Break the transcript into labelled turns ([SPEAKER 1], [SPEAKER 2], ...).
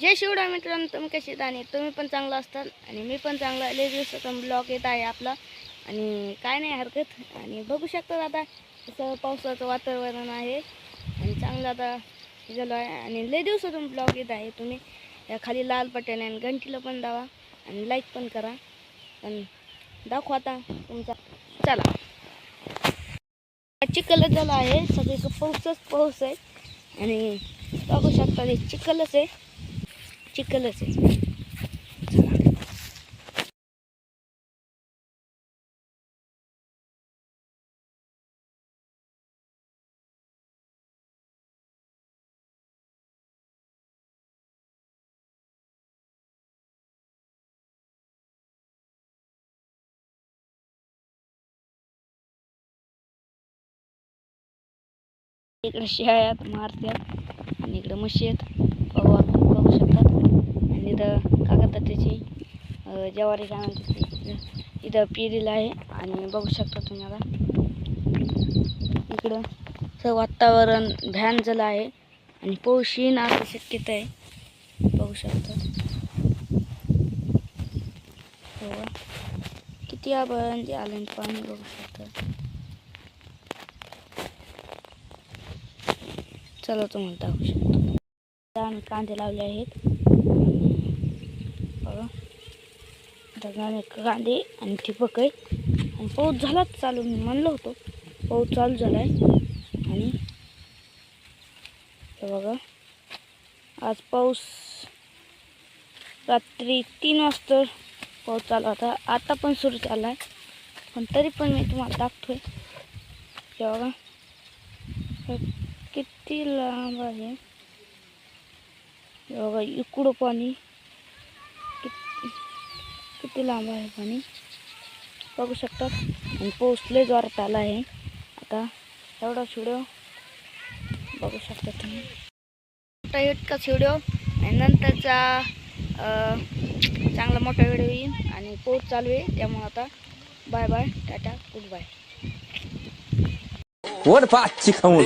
[SPEAKER 1] जय शिवडा मित्रांनो तुम्ही कसे आणि तुम्ही पण चांगलं असताल. आणि मी पण चांगला. लय दिवसातून ब्लॉग येत आहे आपला. आणि काय नाही हरकत. आणि बघू शकता आता तसं पावसाचं वातावरण आहे. आणि चांगलं आता झालं आहे. आणि लय दिवसातून ब्लॉग येत आहे तुम्ही. खाली लाल पट्ट्याने आणि घंटीला पण दावा आणि लाईक पण करा. आणि दाखवा आता तुमचा. चला. चिखलच झाला आहे. सगळीकडे पाऊसच पाऊस आहे. आणि बघू शकता हे चिखलच आहे. चिखलच आहे. इकडे शेळ्यात मारत्यात आणि इकडे म्हशी आहेत बघू बघू शकतात आणि म्हणतात त्याची ज्वारी काय म्हणतात इथं पेरीला आहे आणि बघू शकता तुम्ही आता. इकडं असं वातावरण भ्यान झालं आहे आणि पाऊस येईन असं शक्यता आहे. बघू शकता. हो. किती आपण आलं पाणी बघू शकता. चला तुम्हाला दाखवू शकतो. आम्ही कांदे लावले आहेत. आता कांदे आणि ठिबक आहे आणि पाऊस झालाच चालू मी म्हणलं होतो. पाऊस चालू झाला आहे आणि बघा आज पाऊस रात्री तीन वाजता पाऊस चालू होता. आता पण सुरू झाला आहे पण तरी पण मी तुम्हाला दाखतोय हे बघा किती लांब आहे. बघा इकडं पाणी. किती लांब आहे पाणी. बघू शकतात आणि पोचले लय जोरात आला आहे. आता एवढा व्हिडिओ बघू शकता तुम्ही. मोठा इतकाच व्हिडिओ आणि नंतरचा चांगला मोठा व्हिडिओ येईल. आणि पोच चालू आहे. त्यामुळे आता bye bye tata goodbye
[SPEAKER 2] वड पाचची खाऊन